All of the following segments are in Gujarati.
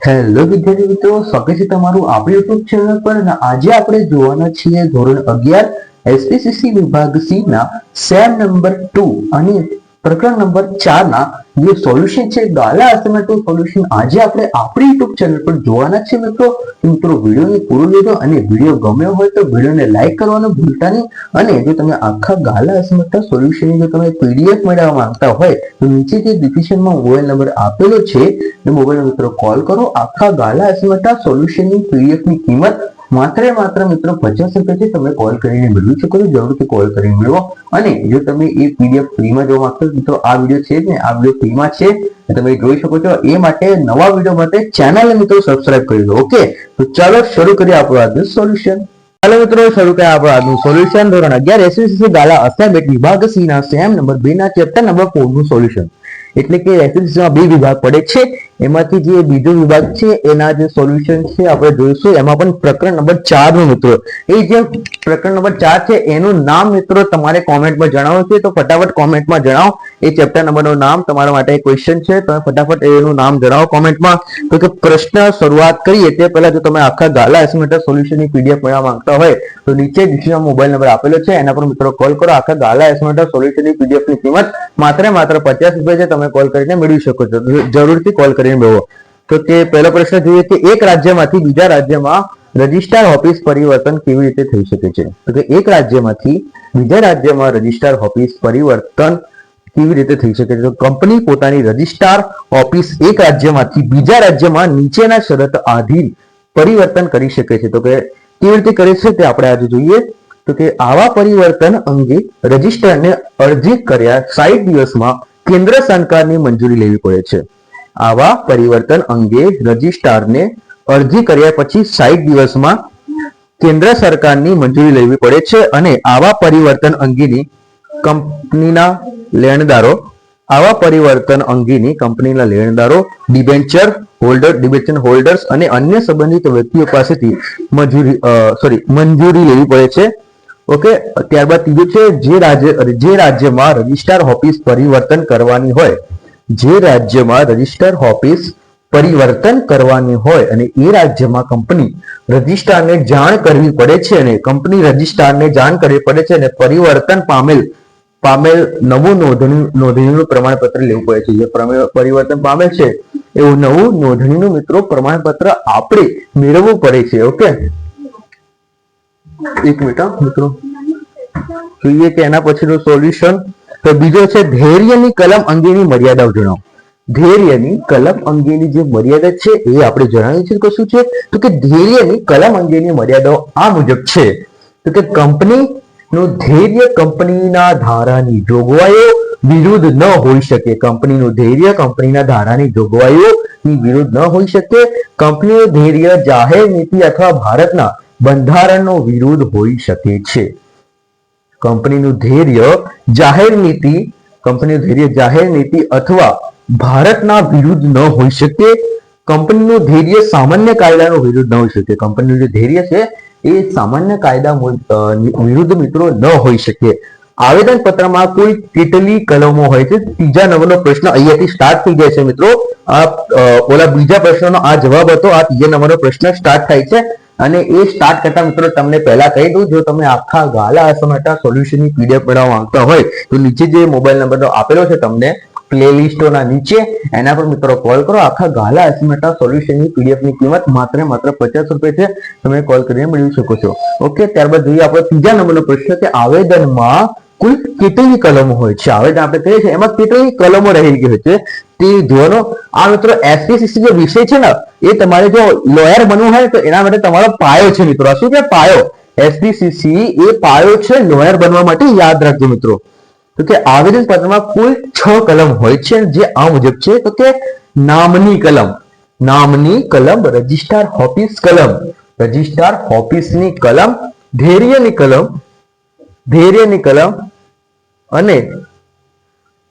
હેલો વિદ્યાર્થી મિત્રો, સ્વાગત છે તમારું આપણી યુટ્યુબ ચેનલ પર આજે આપણે જોવાના છીએ ધોરણ અગિયાર એસપીસીસી વિભાગ સી ના સેમ નંબર ટુ અને પ્રકરણ નંબર ચારના જે સોલ્યુશન છે ગાલા અસાઇનમેન્ટનું સોલ્યુશન આજે આપણે આપણી યુટ્યુબ ચેનલ પર જોવાના છે મિત્રો. મિત્રો, વિડીયોને પૂરો લીધો અને વીડિયો ગમ્યો હોય તો વિડીયોને લાઇક કરવાનું ભૂલતા નહીં. અને જો તમે આખા ગાલા અસાઇનમેન્ટના સોલ્યુશનની જો તમે પીડીએફ મેળવવા માંગતા હોય, તો નીચે જે ડિસ્ક્રિપ્શનમાં મોબાઈલ નંબર આપેલો છે. એ મોબાઈલ મિત્રો કોલ કરો. આખા ગાલા અસાઇનમેન્ટના સોલ્યુશનની પીડીએફની કિંમત માત્ર માત્ર મિત્રો પચાસ રૂપિયાથી તમે કોલ કરીને મેળવી શકો છો જરૂરથી કોલ કરીને મેળવો. અને જો તમે એ પીડીએફ ફ્રીમાં જોવા માંગતો મિત્રો, આ વીડિયો છે ને, આ વીડિયો ફ્રીમાં છે. તમે જોઈ શકો છો. એ માટે નવા વીડિયો માટે ચેનલ મિત્રો સબસ્ક્રાઇબ કરી દો ઓકે તો ચાલો શરૂ કરીએ આપણું આજનું સોલ્યુશન ચાલો મિત્રો, શરૂ કરીએ આપણું આજનું સોલ્યુશન ધોરણ અગિયાર એસએસસી ગાલા અસાઇનમેન્ટ વિભાગ સી ના સેમ નંબર બે ના ચેપ્ટર નંબર ફોરનું સોલ્યુશન એટલે કે SSC બે વિભાગ પડે છે. એમાંથી જે બીજો વિભાગ છે, એના જે સોલ્યુશન છે, આપણે જોઈશું. એમાં પણ પ્રકરણ નંબર ચારનું મિત્રો. એ જે પ્રકરણ નંબર ચાર છે, એનું નામ મિત્રો તમારે કોમેન્ટમાં જણાવવું છે. તો ફટાફટ કોમેન્ટમાં જણાવો. એ ચેપ્ટર નંબરનું નામ તમારા માટે ક્વેશ્ચન છે. તમે ફટાફટ એનું નામ જણાવો કોમેન્ટમાં તો કે પ્રશ્ન શરૂઆત કરીએ તે પહેલા જો તમે આખા ગાલા એસ્ટિમેટર સોલ્યુશનની પીડીએફ મેળવવા માંગતા હોય, તો નીચે ડિસ્ક્રિપ્શનમાં મોબાઈલ નંબર આપેલો છે. એના પર મિત્રો કોલ કરો. આખા ગાલા એસ્ટિમેટર સોલ્યુશનની પીડીએફની કિંમત માત્ર માત્ર પચાસ રૂપિયા છે. તમે કોલ કરીને મેળવી શકો છો. જરૂરથી કોલ કરીને મેળવો. તો તે પહેલો પ્રશ્ન જોઈએ કે એક રાજ્યમાંથી બીજા રાજ્યમાં રજિસ્ટ્રાર ઓફિસ પરિવર્તન કેવી રીતે થઈ શકે છે? તો કે એક રાજ્યમાંથી બીજા રાજ્યમાં રજિસ્ટ્રાર ઓફિસ પરિવર્તન કેવી રીતે થઈ શકે તો કંપની પોતાની રજિસ્ટ્રાર ઓફિસ એક રાજ્યમાંથી બીજા રાજ્યમાં નીચેના શરત આધીન પરિવર્તન કરી શકે છે. તો કે કેવી રીતે કરે છે તે આપણે આજે જોઈએ. તો કે આવા પરિવર્તન અંગે રજિસ્ટ્રારને અરજી કર્યા સાઈઠ દિવસમાં કેન્દ્ર સરકારની મંજૂરી લેવી પડે છે. આવા પરિવર્તન અંગે રજિસ્ટ્રારને અરજી કર્યા પછી સાઈઠ દિવસમાં કેન્દ્ર સરકારની મંજૂરી લેવી પડે છે અને આવા પરિવર્તન અંગેની કંપનીના લેણદારો. આવા પરિવર્તન અંગેની કંપનીના લેણદારો ડિબેન્ચર હોલ્ડર ડિબેન્ચર હોલ્ડર્સ અને અન્ય સંબંધિત વ્યક્તિઓ પાસેથી મંજૂરી સોરી મંજૂરી લેવી પડે છે. ઓકે ત્યારબાદ ત્રીજું છે, જે રાજ્ય, જે રાજ્યમાં રજિસ્ટ્રાર ઓફિસ પરિવર્તન કરવાની હોય, જે રાજ્યમાં રજિસ્ટર ઓફિસ પરિવર્તન કરવાની હોય અને એ રાજ્યમાં કંપની રજિસ્ટ્રારને જાણ કરવી પડે છે અને કંપની રજિસ્ટ્રારને જાણ કરવી પડે છે અને પરિવર્તન પામેલ પામેલ નવું નોંધણી, નોંધણીનું પ્રમાણપત્ર લેવું પડે છે. જે પરિવર્તન પામેલ છે, એવું નવું નોંધણીનું મિત્રો પ્રમાણપત્ર આપણે મેળવવું પડે છે, ઓકે? એક મિનિટ મિત્રો. જોઈએ કે એના પછીનું સોલ્યુશન. તો બીજો છે, ધૈર્યની કલમ અંગેની મર્યાદાઓ જણાવો. ધૈર્યની કલમ અંગેની જે મર્યાદા છે, એ આપણે જણાવી છે કે શું છે? તો કે ધૈર્યની કલમ અંગેની મર્યાદાઓ આ મુજબ છે. તો કે કંપની નું ધૈર્ય કંપનીના ધારાની જોગવાઈઓ વિરુદ્ધ ન હોઈ શકે. કંપનીનું ધૈર્ય કંપનીના ધારાની જોગવાઈઓની વિરુદ્ધ ન હોઈ શકે. કંપનીનું ધૈર્ય, જાહેર નીતિ અથવા ભારતના બંધારણનો વિરુદ્ધ હોઈ શકે છે. કંપનીનું ધૈર્ય, જાહેર નીતિ, કંપનીનું ધૈર્ય, જાહેર નીતિ અથવા ભારતના વિરુદ્ધ ન હોઈ શકે. કંપનીનું ધૈર્ય સામાન્ય કાયદાનો વિરુદ્ધ ન હોઈ શકે. કંપનીનું જે ધૈર્ય છે એ સામાન્ય કાયદા વિરુદ્ધ મિત્રો ન હોઈ શકે. આવેદન પત્રમાં કુલ કેટલી કલમો હોય છે. ત્રીજા નંબરનો પ્રશ્ન અહીંયાથી સ્ટાર્ટ થઈ જાય છે મિત્રો. આ ઓલા બીજા પ્રશ્નનો આ જવાબ હતો. આ ત્રીજા નંબરનો પ્રશ્ન સ્ટાર્ટ થાય છે. અને એ સ્ટાર્ટ કરતા મિત્રો તમને પહેલા કહી દઉં, જો તમે આખા ગાલા અસમાટા સોલ્યુશનની પીડીએફ બનાવવા માંગતા હોય, તો નીચે જે મોબાઈલ નંબર આપેલો છે તમને પ્લેલિસ્ટોના નીચે. એના પર મિત્રો કોલ કરો. આખા ગાલા એસ્ટિમેટા સોલ્યુશનની પીડીએફની કિંમત માત્ર માત્ર પચાસ રૂપિયા છે. તમે કોલ કરીને મેળવી શકો છો. ઓકે, ત્યારબાદ જોઈએ આપણે ત્રીજા નંબરનો પ્રશ્ન કે આવેદનમાં કુલ કેટલી કલમો હોય છે? આવેદન આપણે કહીએ છીએ. એમાં કેટલી કલમો રહેલી હોય છે? તે જોવાનો આ મિત્રો એસપીસીસી જે વિષય છે ને, એ તમારે જો લોયર બનવું હોય તો એના માટે તમારો પાયો છે મિત્રો. શું કે પાયો. એસપીસીસી એ પાયો છે લોયર બનવા માટે. યાદ રાખજો મિત્રો. તો કે આવેદન પત્રમાં કુલ છ કલમ હોય છે જે આ મુજબ છે, તો કે નામની કલમ નામની કલમ, રજિસ્ટ્રાર ઓફિસ કલમ, રજિસ્ટ્રાર ઓફિસની કલમ, ધૈર્યની કલમ ધૈર્યની કલમ અને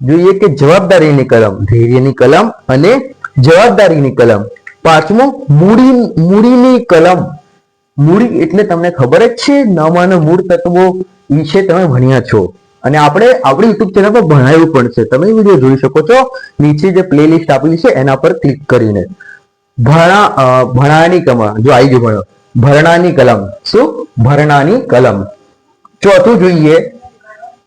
જોઈએ કે જવાબદારીની કલમ, ધૈર્યની કલમ અને જવાબદારીની કલમ. પાંચમો, મૂડી, મૂડીની કલમ. મૂડી એટલે તમને ખબર જ છે, નામાના મૂળ તત્વો વિશે તમે ભણ્યા છો. અને આપણે આપણી યુટ્યુબ ચેનલ પર ભણાવ્યું પણ છે. તમે વીડિયો જોઈ શકો છો. નીચે જે પ્લેલિસ્ટ આપેલી છે, એના પર ક્લિક કરીને. ભણા ભણાની કમા જો આવી ગયું ભણો. ભરણાની કલમ. શું? ભરણાની કલમ. ચોથું જોઈએ.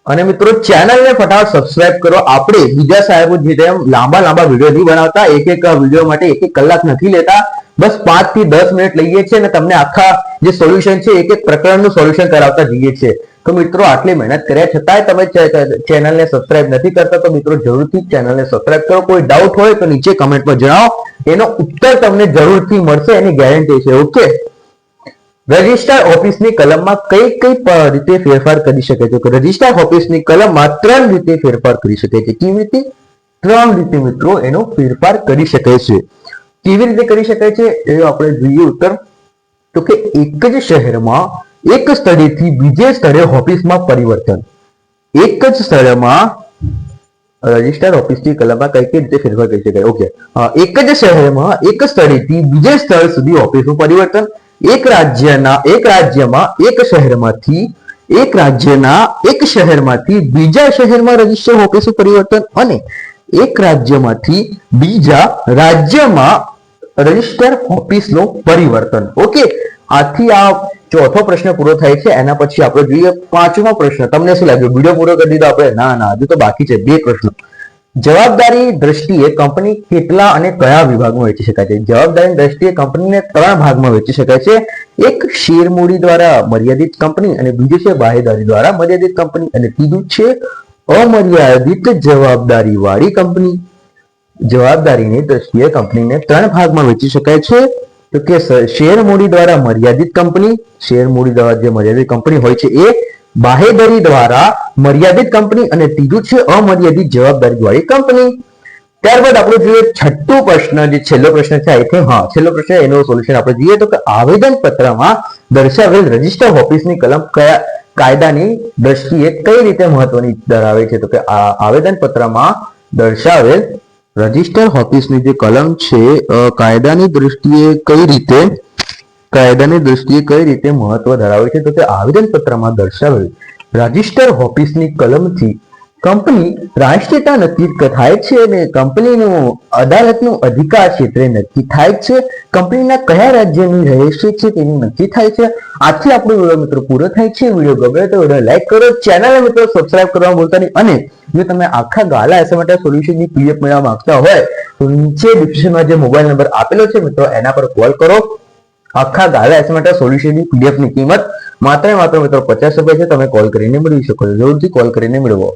અને મિત્રો ચેનલને ફટાફટ સબસ્ક્રાઇબ કરો. આપણે બીજા સાહેબો જે તેમ લાંબા લાંબા વીડિયો નહીં બનાવતા, એક એક વીડિયો માટે એક એક કલાક નથી લેતા. બસ પાંચથી દસ મિનિટ લઈએ છીએ અને તમને આખા જે સોલ્યુશન છે, એક એક પ્રકરણનું સોલ્યુશન કરાવતા જઈએ છીએ. તો મિત્રો, આટલી મહેનત કર્યા છતાંય તમે ચેનલને સબસ્ક્રાઇબ નથી કરતા તો મિત્રો, જરૂરથી ચેનલને સબસ્ક્રાઇબ કરો. કોઈ ડાઉટ હોય તો નીચે કમેન્ટમાં જણાવો. એનો ઉત્તર તમને જરૂરથી મળશે, એની ગેરંટી છે ઓકે રજિસ્ટર ઓફિસની કલમમાં કઈ કઈ રીતે ફેરફાર કરી શકે છે? તો રજિસ્ટર ઓફિસની કલમમાં ત્રણ રીતે ફેરફાર કરી શકે છે. કેવી રીતે? ત્રણ રીતે મિત્રો એનો ફેરફાર કરી શકે છે. કેવી રીતે કરી શકાય છે? એ આપણે જોઈએ ઉત્તર. તો કે એક જ શહેરમાં એક સ્થળેથી બીજે સ્થળે ઓફિસમાં પરિવર્તન. એક જ સ્થળમાં રજિસ્ટર ઓફિસની કલમમાં કઈ કઈ રીતે ફેરફાર કરી શકાય? ઓકે એક જ શહેરમાં એક સ્થળેથી બીજે સ્થળ સુધી ઓફિસનું પરિવર્તન. એક રાજ્યના, એક રાજ્યમાં એક શહેરમાંથી, એક રાજ્યના, એક શહેરમાંથી બીજા શહેરમાં રજિસ્ટર ઓફિસનું પરિવર્તન અને એક રાજ્યમાંથી બીજા રાજ્યમાં રજિસ્ટર ઓફિસનું પરિવર્તન. ઓકે, આથી આ ચોથો પ્રશ્ન પૂરો થાય છે, એના પછી આપણે જોઈએ પાંચમો પ્રશ્ન. તમને શું લાગ્યું? વીડિયો પૂરો કરી દીધો આપણે? ના ના, હજુ તો બાકી છે, બે પ્રશ્નો. જવાબદારી દ્રષ્ટિએ કંપની કેટલા અને કયા વિભાગમાં વેચી શકાય છે? જવાબદારી દ્રષ્ટિએ કંપનીને ત્રણ ભાગમાં વેચી શકાય છે. એક શેર મૂડી દ્વારા મર્યાદિત કંપની અને બીજું છે બાહેદારી દ્વારા મર્યાદિત કંપની. અને ત્રીજું છે અમર્યાદિત જવાબદારી વાળી કંપની. જવાબદારીની દ્રષ્ટિએ કંપનીને ત્રણ ભાગમાં વેચી શકાય છે. તો કે શેર મૂડી દ્વારા મર્યાદિત કંપની, શેર મૂડી દ્વારા જે મર્યાદિત કંપની હોય છે એ બાહેધરી દ્વારા મર્યાદિત કંપની અને ત્રીજું છે અમર્યાદિત જવાબદારી વાળી કંપની. ત્યારબાદ આપણે જોઈએ છઠ્ઠો પ્રશ્ન, જે છેલ્લો પ્રશ્ન છે, આઈ થિંક, હા, છેલ્લો પ્રશ્ન એનું સોલ્યુશન આપણે જોઈએ. તો કે આવેદન પત્રમાં દર્શાવેલ રજિસ્ટર ઓફિસની કલમ કયા કાયદાની દ્રષ્ટિએ કઈ રીતે મહત્વની ધરાવે છે? તો કે આવેદન પત્રમાં દર્શાવેલ રજિસ્ટર ઓફિસની જે કલમ છે કાયદાની દ્રષ્ટિએ કઈ રીતે, કાયદાની દ્રષ્ટિએ કઈ રીતે મહત્વ ધરાવે છે, તો તે આવેદન પત્રમાં દર્શાવેલ રજિસ્ટર ઓફિસની કલમથી કંપની રાષ્ટ્રીયતા નક્કી થાય છે અને કંપનીનું અદાલતનું અધિકાર ક્ષેત્રે નક્કી થાય છે? કંપનીના કયા રાજ્યની રહેશે છે તેનું નક્કી થાય છે? આથી આપણો વીડિયો મિત્રો પૂરો થાય છે. વીડિયો ગમે તો વીડિયો લાઈક કરો ચેનલ મિત્રો સબસ્ક્રાઇબ કરવા બોલતા નહીં. અને જો તમે આખા ગાલા એસ માટે સોલ્યુશનની પીડીએફ મેળવવા માંગતા હોય, તો નીચે ડિસ્ક્રિપ્શનમાં જે મોબાઈલ નંબર આપેલો છે મિત્રો, એના પર કોલ કરો. આખા ગાલા એસ માટે સોલ્યુશનની પીડીએફની કિંમત માત્ર માત્ર મિત્રો પચાસ રૂપિયા છે. તમે કોલ કરીને મેળવી શકો જરૂરથી કોલ કરીને મેળવો.